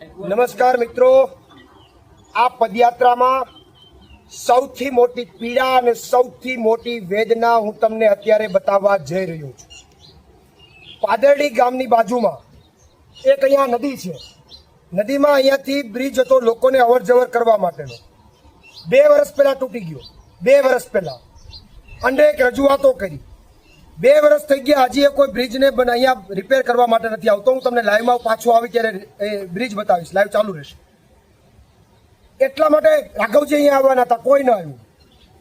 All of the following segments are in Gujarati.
નમસ્કાર મિત્રો. આ પદયાત્રામાં સૌથી મોટી પીડા અને સૌથી મોટી વેદના હું તમને અત્યારે બતાવવા જઈ રહ્યો છું. પાદરડી ગામની બાજુમાં એક અહીંયા નદી છે. નદીમાં અહીંયાથી બ્રિજ હતો લોકોને અવર જવર કરવા માટેનો. બે વર્ષ પહેલાં તૂટી ગયો. બે વર્ષ પહેલા. એક રજૂઆતો કરી. બે વર્ષ થઈ ગયા હજી એ કોઈ બ્રિજને અહીંયા રિપેર કરવા માટે નથી આવતો. હું તમને લાઈવમાં પાછો આવી ત્યારે એ બ્રિજ બતાવીશ. લાઈવ ચાલુ રહેશે. એટલા માટે રાઘવજી અહીંયા આવવાના હતા. કોઈ ન આવ્યું.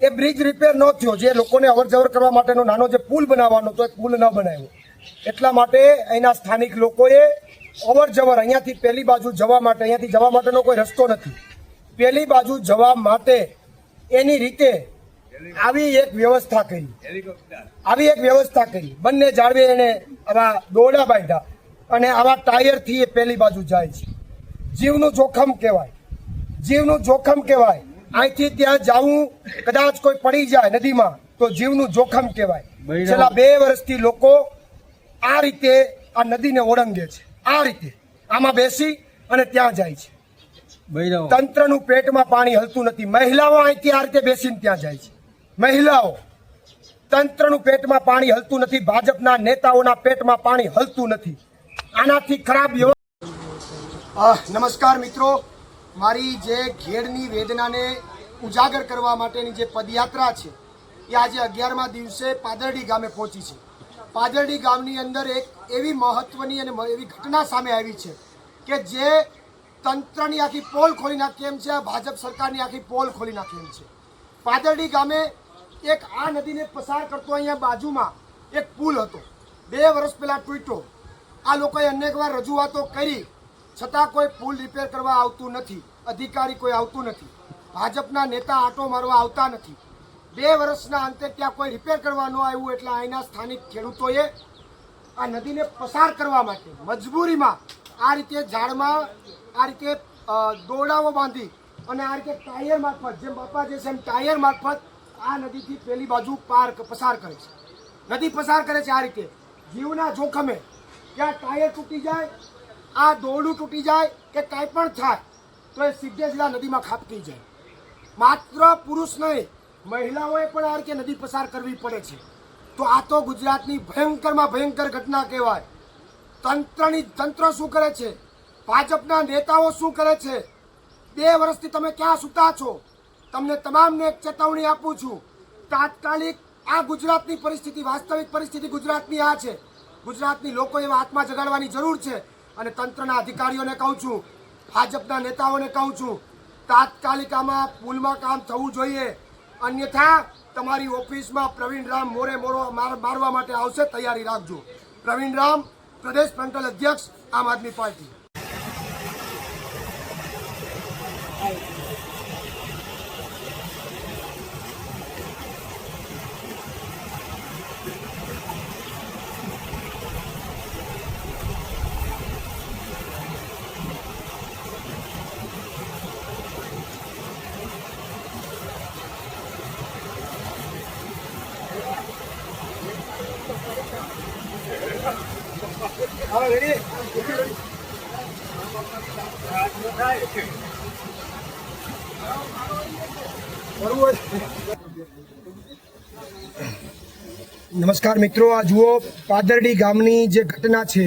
એ બ્રિજ રિપેર ન થયો. જે લોકોને અવર જવર કરવા માટેનો નાનો જે પુલ બનાવવાનો હતો, એ પુલ ન બનાવ્યો. એટલા માટે અહીંના સ્થાનિક લોકોએ અવર જવર અહીંયાથી પેલી બાજુ જવા માટે, અહીંયાથી જવા માટેનો કોઈ રસ્તો નથી. પેલી બાજુ જવા માટે એની રીતે આવી એક વ્યવસ્થા કરી. આવી એક વ્યવસ્થા કરી. બંને જાળવે એને આવા દોડા બાંધ્યા. અને આવા ટાયરથી એ પેલી બાજુ જાય છે. જીવનું જોખમ કહેવાય. જીવનું જોખમ કહેવાય. અહીંથી ત્યાં જવું કદાચ કોઈ પડી જાય નદીમાં તો જીવનું જોખમ કહેવાય. છેલ્લા બે વર્ષથી લોકો આ રીતે આ નદીને ઓળંગે છે. આ રીતે. આમાં બેસી અને ત્યાં જાય છે. તંત્રનું પેટમાં પાણી હલતું નથી. મહિલાઓ અહીંથી આ રીતે બેસીને ત્યાં જાય છે. મહિલાઓ, તંત્રનું પેટમાં પાણી હલતું નથી, ભાજપના નેતાઓના પેટમાં પાણી હલતું નથી. આનાથી ખરાબ નમસ્કાર મિત્રો. મારી જે ઘેડની વેદનાને ઉજાગર કરવા માટેની જે પદયાત્રા છે, એ આજે અગિયારમા દિવસે પાદરડી ગામે પહોંચી છે. પાદરડી ગામની અંદર એક એવી મહત્વની અને એવી ઘટના સામે આવી છે કે જે તંત્રની આખી પોલ ખોલી નાખી એમ છે, આ ભાજપ સરકારની આખી પોલ ખોલી નાખી એમ છે. પાદરડી ગામે એક આ નદીને પસાર કરતો અહીંયા બાજુમાં એક પુલ હતો. બે વર્ષ પહેલાં તૂટ્યો. આ લોકોએ અનેકવાર રજૂઆતો કરી, છતાં કોઈ પુલ રિપેર કરવા આવતું નથી, અધિકારી કોઈ આવતું નથી, ભાજપના નેતા આટો મારવા આવતા નથી. બે વર્ષના અંતે ત્યાં કોઈ રિપેર કરવા ન આવ્યું એટલે અહીંના સ્થાનિક ખેડૂતોએ આ નદીને પસાર કરવા માટે મજબૂરીમાં આ રીતે ઝાડમાં, આ રીતે દોરડાઓ બાંધી અને આ રીતે ટાયર મારફત, જેમ બાપા જે છે એમ ટાયર મારફત આ નદીથી પેલી બાજુ પાર પસાર કરે છે. નદી પસાર કરે છે આ રીતે. જીવના જોખમે ક્યાં ટાયર તૂટી જાય, આ દોરડું તૂટી જાય કે કાંઈ પણ થાય, તો એ સીધે સીધા નદીમાં ખાપકી જાય. માત્ર પુરુષ નહીં, મહિલાઓએ પણ આ રીતે નદી પસાર કરવી પડે છે. તો આ તો ગુજરાતની ભયંકરમાં ભયંકર ઘટના કહેવાય. તંત્રની તંત્ર શું કરે છે? ભાજપના નેતાઓ શું કરે છે? બે વર્ષથી તમે ક્યાં સૂતા છો? તમને તમામને એક ચેતવણી આપું છું. તાત્કાલિક આ ગુજરાતની પરિસ્થિતિ, વાસ્તવિક પરિસ્થિતિ ગુજરાતની આ છે. ગુજરાતની લોકો એવા હાથમાં જગાડવાની જરૂર છે અને તંત્રના અધિકારીઓને કહું છું, ભાજપના નેતાઓને કહું છું, તાત્કાલિક આમાં પુલમાં કામ થવું જોઈએ. અન્યથા તમારી ઓફિસમાં પ્રવીણ રામ મોરે મોરો, મારવા માટે આવશે, તૈયારી રાખજો. પ્રવીણ રામ, પ્રદેશ ફ્રન્ટલ અધ્યક્ષ, આમ આદમી પાર્ટી. નમસ્કાર મિત્રો, આ જુઓ, પાદરડી ગામની જે ઘટના છે,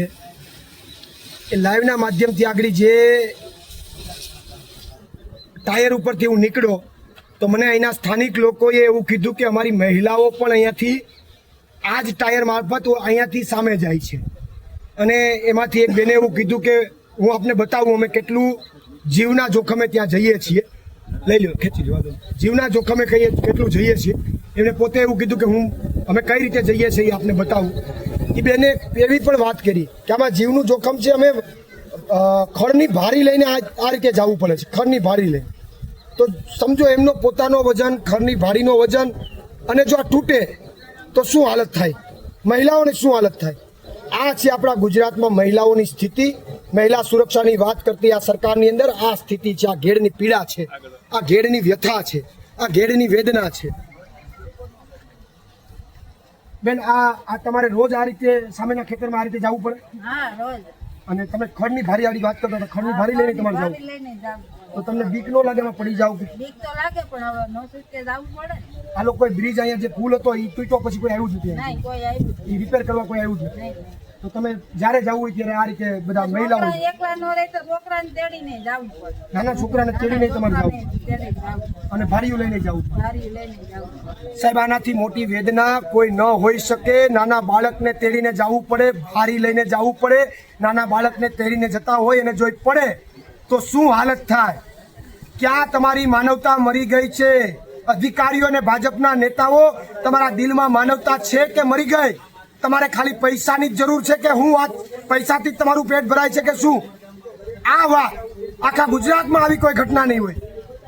એ લાઈવના માધ્યમથી આગળ જે ટાયર ઉપરથી હું નીકળ્યો, તો મને અહીંના સ્થાનિક લોકોએ એવું કીધું કે અમારી મહિલાઓ પણ અહીંયાથી આ જ ટાયર મારફત અહીંયાથી સામે જાય છે. અને એમાંથી એક બેને એવું કીધું કે હું આપને બતાવું, અમે કેટલું જીવના જોખમે ત્યાં જઈએ છીએ. લઈ લો ખેંચી જવા દો જીવના જોખમે કહીએ, કેટલું જઈએ છીએ. એમણે પોતે એવું કીધું કે હું, અમે કઈ રીતે જઈએ છીએ એ આપને બતાવું. એ બેને એવી પણ વાત કરી કે આમાં જીવનું જોખમ છે, અમે ખડની ભારી લઈને આ આ રીતે જવું પડે છે, ખડની ભારી લઈને. તો સમજો એમનો પોતાનો વજન ખરની ભારીનો વજન, અને જો આ તૂટે, તો શું હાલત થાય? મહિલાઓની શું હાલત થાય? આ છે આપણા ગુજરાતમાં મહિલાઓની સ્થિતિ. મહિલા સુરક્ષાની વાત કરતી આ સરકારની અંદર આ સ્થિતિ છે. આ ઘેડની પીડા છે. આ ઘેડની વ્યથા છે. આ ઘેડની વેદના છે. બેન આ આ તમારે રોજ આ રીતે સામેના ખેતરમાં આ રીતે જવું પડે? હા રોજ. અને તમે ખડની ભારી વાળી વાત કરતા હતા. ખડની ભારી લઈને તમારે જાવ. તો તમને બીક નો લાગે એમાં પડી જાવ બીક તો લાગે પણ હવે નો છૂટકે જવું પડે. આ લોકો બ્રિજ અહીંયા જે પુલ હતો એ તૂટ્યો પછી કોઈ આવ્યું જ નથી કોઈ આવ્યું એ રિપેર કરવા કોઈ આવ્યું જ નથી. તો તમે જ્યારે જવું હોય ત્યારે આ રીતે બધા મહિલાઓ એકલા નો રહે તો છોકરાને તેડીને જવું પડે. નાના છોકરાને તેડીને તમારે જવું. અને ભારીઓ લઈને જવું. સાહેબ આનાથી મોટી વેદના કોઈ ન હોઈ શકે. નાના બાળકને તેડીને જવું પડે ભારી લઈને જવું પડે. નાના બાળકને તેડીને જતા હોય અને જોઈ પડે તો શું હાલત થાય? ક્યાં તમારી માનવતા મરી ગઈ છે? અધિકારીઓ અને ભાજપના નેતાઓ તમારા દિલમાં માનવતા છે કે મરી ગઈ? તમારે ખાલી પૈસાની જ જરૂર છે કે હું વાત, પૈસાથી જ તમારું પેટ ભરાય છે કે શું? આ વાત આખા ગુજરાતમાં આવી કોઈ ઘટના નહીં હોય.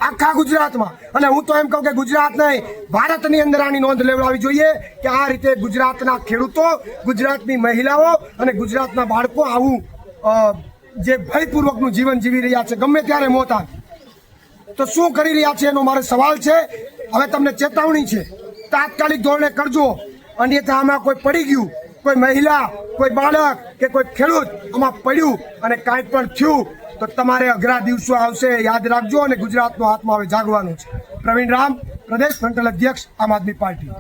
આખા ગુજરાતમાં. અને હું તો એમ કહું કે ગુજરાત નહીં, ભારતની અંદર આની નોંધ લેવડાવી જોઈએ કે આ રીતે ગુજરાતના ખેડૂતો, ગુજરાતની મહિલાઓ અને ગુજરાતના બાળકો આવું જે ભયપૂર્વકનું જીવન જીવી રહ્યા છે, ગમે ત્યારે મોત આવે. તો શું કરી રહ્યા છે એનો મારો સવાલ છે. હવે તમને ચેતવણી છે. તાત્કાલિક ધોરણે કરજો. અન્યથા આમાં કોઈ પડી ગયું, કોઈ મહિલા, કોઈ બાળક કે કોઈ ખેડૂત આમાં પડ્યું અને કાંઈ પણ થયું, તો તમારે અઘરા દિવસો આવશે, યાદ રાખજો અને ગુજરાતનો હાથમાં હવે જાગવાનું છે. પ્રવીણ રામ, પ્રદેશ ફ્રન્ટલ અધ્યક્ષ, આમ આદમી પાર્ટી.